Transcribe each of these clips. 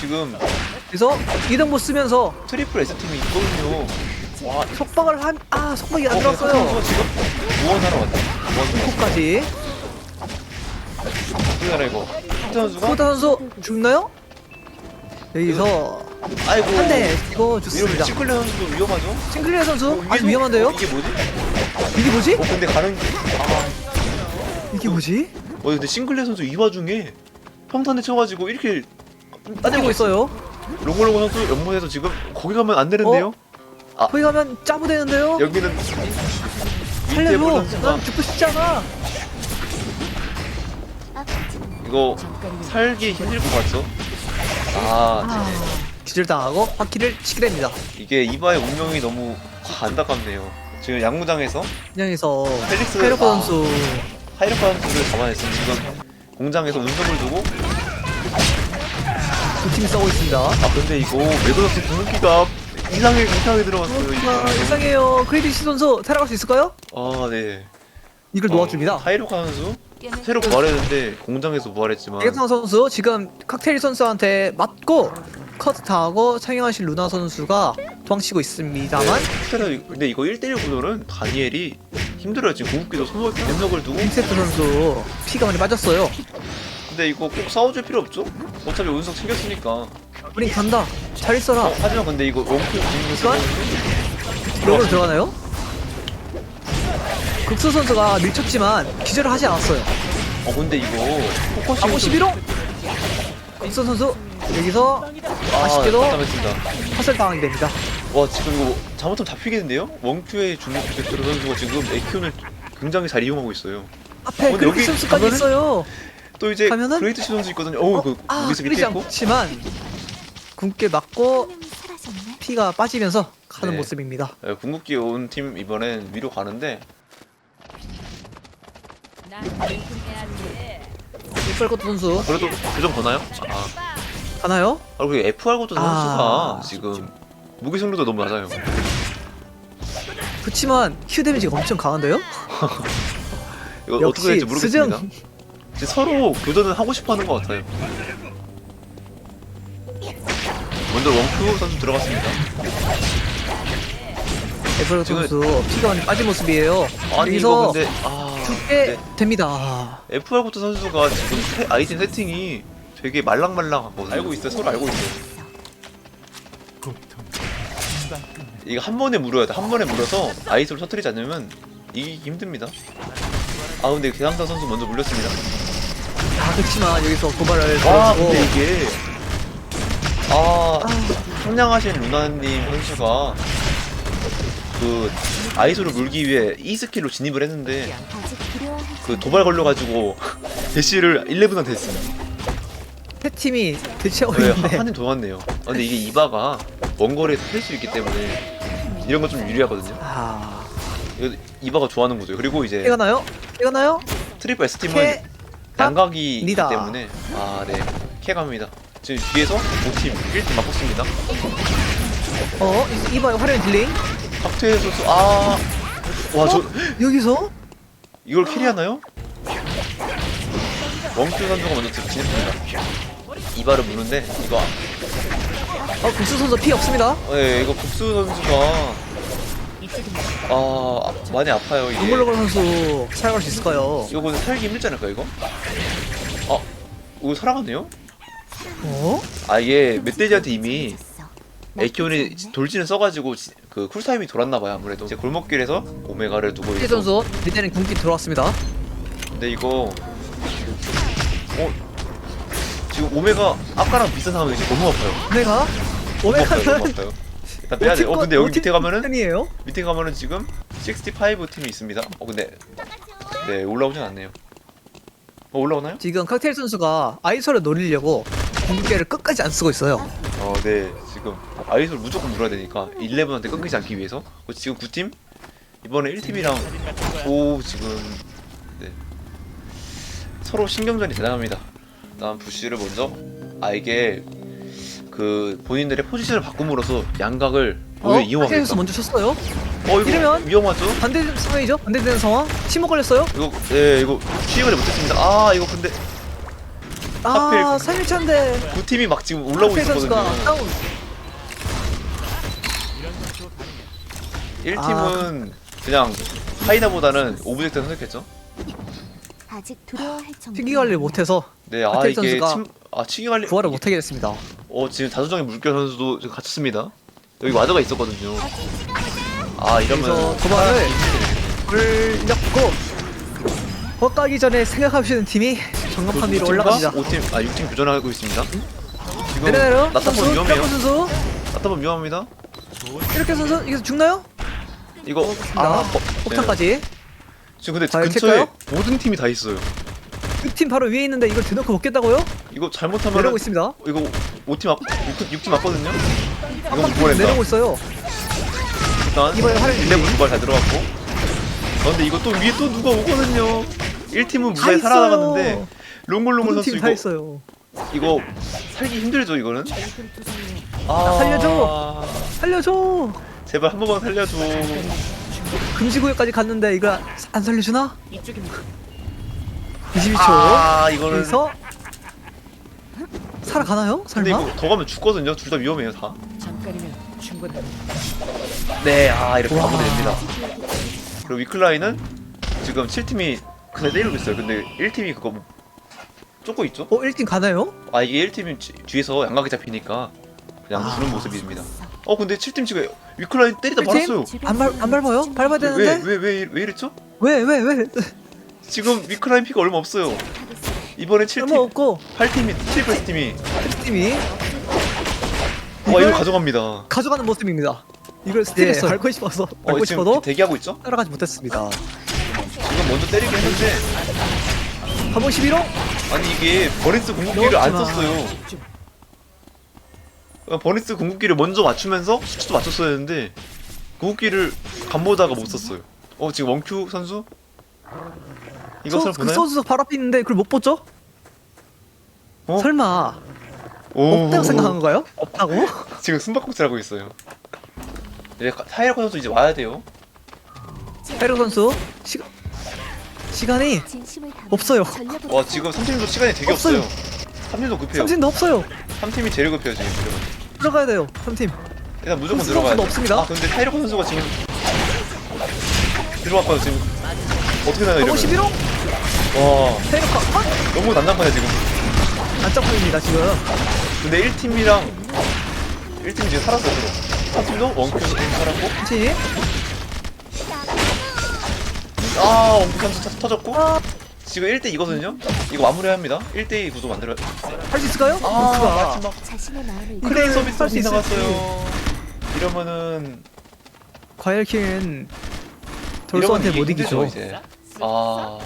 지금 그래서 이등보 쓰면서 트리플 S팀이 있거든요. 와, 속박을 한, 아, 속박이 안 어, 들어갔어요. 선수가 지금 무언하러 왔다. 어떻게 알아 이거? 한 선수가? 코다 선수 죽나요? 여기서 아이고. 한 대 이거 이러면 좋습니다. 치클레 선수도 위험하죠? 싱클리어 선수 어, 아주 위험한데요? 어, 이게 뭐지? 이게 뭐지? 어 근데 가는 아, 이게 뭐지? 어 근데 싱글레 선수 이 와중에 평탄에 쳐가지고 이렇게 따지고 있어요. 롱골롱 선수 연못에서 지금 거기 가면 안 되는데요? 아. 거기 가면 짜부 되는데요? 여기는 살려줘. 선수가 난 죽고 싶지 않아. 이거 살기 힘들 것 같죠? 아 아, 기절 당하고 바퀴를 치게 됩니다. 이게 이바의 운명이 너무 안타깝네요. 지금 양무장에서 그냥에서 펠릭스 페르코 아, 선수 하이로파 선수를 잡아냈으면 지금 공장에서 운석을 두고 두 팀이 싸우고 있습니다. 아 근데 이거 매도덕스 궁극기가 이상하게 이상하게 들어갔어요. 아, 이거. 이상해요. 크레디시 선수 타락할 수 있을까요? 아 네. 이걸 놓아줍니다. 어, 하이로카 선수 새로 부활했는데 공장에서 부활했지만 대경상 선수 지금 칵테일 선수한테 맞고 커트 당하고 창영하신 루나 선수가 도망치고 있습니다만 네, 근데 이거 1대1 구도는 다니엘이 힘들어요. 지금 궁극기도 손목 왼석을 두고 빈세트 선수 피가 많이 빠졌어요. 근데 이거 꼭 싸워줄 필요 없죠? 어차피 운석 챙겼으니까 우린 간다. 잘 있어라. 어, 하지만 근데 이거 원큐 이건? 역으로 들어가나요? 극수 선수가 밀쳤지만 기절을 하지 않았어요. 어 근데 이거 포커싱 하고 11호 극수 선수 여기서 아, 아쉽게도 답답했습니다. 화살 당하게 됩니다. 와 지금 이거 잘못하면 잡히겠는데요? 원큐의 중국 베테로 선수가 지금 에키온을 굉장히 잘 이용하고 있어요. 앞에 근데 그리고 여기 선수까지 가면은? 있어요. 또 이제 가면은? 그레이트 시 선수 있거든요. 어우 그 아, 그리지 밑에 있고 않지만 굶게 맞고 피가 빠지면서 가는 네. 모습입니다. 예, 궁극기 온 팀 이번엔 위로 가는데 이빨것도 선수 그래도 교정 거나요? 아 가나요? 아, 그리고 FR 것도 아, 선수가 지금 무기 성능도 너무 낮아요. 그렇지만 큐 데미지가 엄청 강한데요? 이거 어떻게 될지 모르겠습니다. 이제 서로 교전은 하고 싶어 하는 것 같아요. 먼저 원큐 선수 들어갔습니다. 에버로 지금- 선수 피가 많이 빠진 모습이에요. 아니 이거 여기서 근데 아 죽게 네. 됩니다. FR 고토 선수가 지금 세- 아이템 세팅이 되게 말랑말랑하거든요. 알고 있어요. 서로 알고 있어요. 이거 한 번에 물어야 돼. 한 번에 물어서 아이솔 터트리지 않으면 이기기 힘듭니다. 아 근데 개상사 선수 먼저 물렸습니다. 아 그렇지만 여기서 도발을 아 걸어주고 근데 이게 아 성량하신 루나님 선수가 그 아이솔을 물기 위해 E 스킬로 진입을 했는데 그 도발 걸려가지고 대시를 11한테 했습니다. 세 팀이 대치하고 네, 있는데 한팀 더 왔네요. 아, 근데 이게 이바가 원거리에서 할수 있기 때문에 이런 건 좀 유리하거든요. 아 이거 이바가 좋아하는 거죠. 그리고 이제 깨가 나요? 깨가 나요? 트리플 S팀은 캐 양각이 있기 니다. 때문에 아, 네. 캐갑니다. 지금 뒤에서 5팀 1팀 맞붙습니다. 어 이- 이봐요 화려한 딜링 칵테일 선수 아. 와, 저 여기서 이걸 캐리하나요? 원큐 선수가 먼저 진입합니다. 이바를 무는데 이거 어 국수 선수 피 없습니다. 네, 이거 국수 선수가 아 많이 아파요 이게. 동글로글 선수 살아갈 수 있을까요? 이거 근데 살기 힘들지 않을까 이거? 아 이거 살아가네요? 어? 아 이게 멧돼지한테 이미 에키온이 돌진을 써가지고 지- 그 쿨타임이 돌았나봐요 아무래도 이제 골목길에서 오메가를 두고 피 있고 선수 이제는 군기 들어왔습니다. 근데 이거 어 지금 오메가 아까랑 비슷한 상황이지 너무 아파요 오메가 너무 아파요 너무 오메가는 아파요 일단 빼야 돼 어 근데 여기 밑에 가면은 편이에요? 밑에 가면은 지금 65 팀이 있습니다 어 근데 네 올라오진 않네요 어 올라오나요? 지금 칵테일 선수가 아이솔을 노리려고 공격기를 끝까지 안 쓰고 있어요. 어, 네. 지금 아이솔 무조건 물어야 되니까 11한테 끊기지 않기 위해서. 어, 지금 9팀 이번에 1팀이랑 오 지금 네. 서로 신경전이 대단합니다. 다음 부시를 먼저 아 이게 그 본인들의 포지션을 바꿈으로써 양각을 어? 오히려 이용하겠다. 선수 먼저 쳤어요. 어 이거 이러면? 위험하죠? 반대 상황이죠? 반대되는 상황? 침묵 걸렸어요? 이거 네 이거 취임을 못했습니다. 아 이거 근데 아 하필 3일차인데 두 팀이 막 지금 올라오고 있었거든요. 다운 1 팀은 그냥 파이나보다는 오브젝트 선택했죠. 아직 두려워할 정도. 피기 관리를 못해서 네, 아 하필 이게 선수가 침, 아 치기 관리 부활을 못하게 됐습니다 어 지금 다수정의 물결 선수도 지금 갇혔습니다. 여기 와드가 있었거든요. 아 이러면 그래서 도발을 올렸고 헛가기 전에 생각하시는 팀이 전광판 위로 올라갑니다 5팀 아 6팀 교전하고 있습니다. 지금 내려내려 나타보면 선수 위험해요. 트라코 선수 나타보면 위험합니다. 이렇게 선수 이거 죽나요? 이거 아, 아 버- 폭탄까지 네. 지금 근데 과연 근처에? 모든 팀이 다 있어요. 이팀 바로 위에 있는데 이걸 대놓고 먹겠다고요? 이거 잘못하면 내려오고 있습니다 이거 5팀 앞 6팀, 6팀 맞거든요. 이거 못 내려오고 보낸다. 있어요 일단 이번에 활용이- 1레벨 두발 잘 들어갔고. 아, 근데 이거 또 위에 또 누가 오거든요. 1팀은 다 무사히 있어요. 살아나갔는데 롱골롱골 선수 팀다 이거 있어요 이거 살기 힘들죠 이거는. 아 아, 살려줘. 살려줘 제발 한 번만 살려줘. 금지구역까지 갔는데 이거 안 살려주나? 22초 아 이거는 여기서 살아가나요? 근데 설마? 이거 더 가면 죽거든요. 둘 다 위험해요 다. 잠깐이면 충분합니다. 네, 아 이렇게 와. 마무리 됩니다. 그리고 위클라인은 지금 7팀이 그냥 때리고 있어요. 근데 1팀이 그거 뭐 쫓고 있죠? 어 1팀 가나요? 아 이게 1팀이 뒤- 뒤에서 양각이 잡히니까 그냥 아. 주는 모습입니다. 어 근데 7팀 지금 위클라인 때리다 1팀? 말았어요. 안, 밟, 안 밟아요? 밟아야 왜 되는데? 왜왜 왜 이랬죠? 왜 왜 왜? 지금 위클라인 피가 얼마 없어요. 이번에 7팀, 얼마 없고 8팀이 7플스 팀이 1팀이 와 이거 가져갑니다. 가져가는 모습입니다 이걸 스틸했어요 네. 밟고 싶어서 어 밟고 지금 싶어도 대기하고 있죠? 따라가지 못했습니다 지금 먼저 때리긴 했는데 가봉 11호? 아니 이게 버니스 궁극기를 안. 썼어요. 어, 버니스 궁극기를 먼저 맞추면서 수치도 맞췄어야 했는데 궁극기를 간보다가 못 썼어요. 어 지금 원큐 선수 이것을 그 보나요? 선수 바로 앞에 있는데 그걸 못 봤죠? 어? 설마 오. 없다고 생각한 건가요? 없다고? 지금 숨바꼭질 하고 있어요. 이제 타이라코 선수 이제 와야 돼요. 페르 선수 시간 시간이 없어요. 와 지금 3팀도 시간이 되게 없어요. 없어요. 3팀도 급해요. 삼진도 없어요 3팀이 제일 급해요 지금. 들어가야 돼요 3팀 일단 무조건 선수 들어가야 돼. 선수도 없습니다. 아 근데 타이라코 선수가 지금 들어왔거든요 지금. 어떻게 가봉 이러면? 11호? 와. 페르카 아! 너무 난장판이야 지금. 안짝판입니다 지금. 근데 1팀이랑 1팀이 지금 살았어요 서로 3팀도 원큐 살았고. 팀아 원큐 선수 터- 터졌고. 아, 지금 1대 2거든요? 이거 마무리해야 합니다. 1대 2 구도 만들어야 할 수 있을까요? 아 마지막. 자신의 마음을 이걸 크레인 서비스 할수 이나갔어요? 이러면은 과열킹은 돌소한테 못 이기죠 이제 아.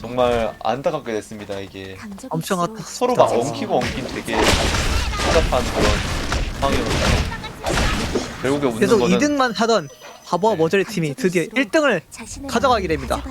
정말 안타깝게 됐습니다 이게 엄청. 아타- 서로 막. 엉키고 엉킨 되게 복잡한 그런 상황이었는데 결국에 웃는 계속 거는 2등만 하던 바보와 머저리 팀이 드디어 1등을 자신의 가져가게 됩니다.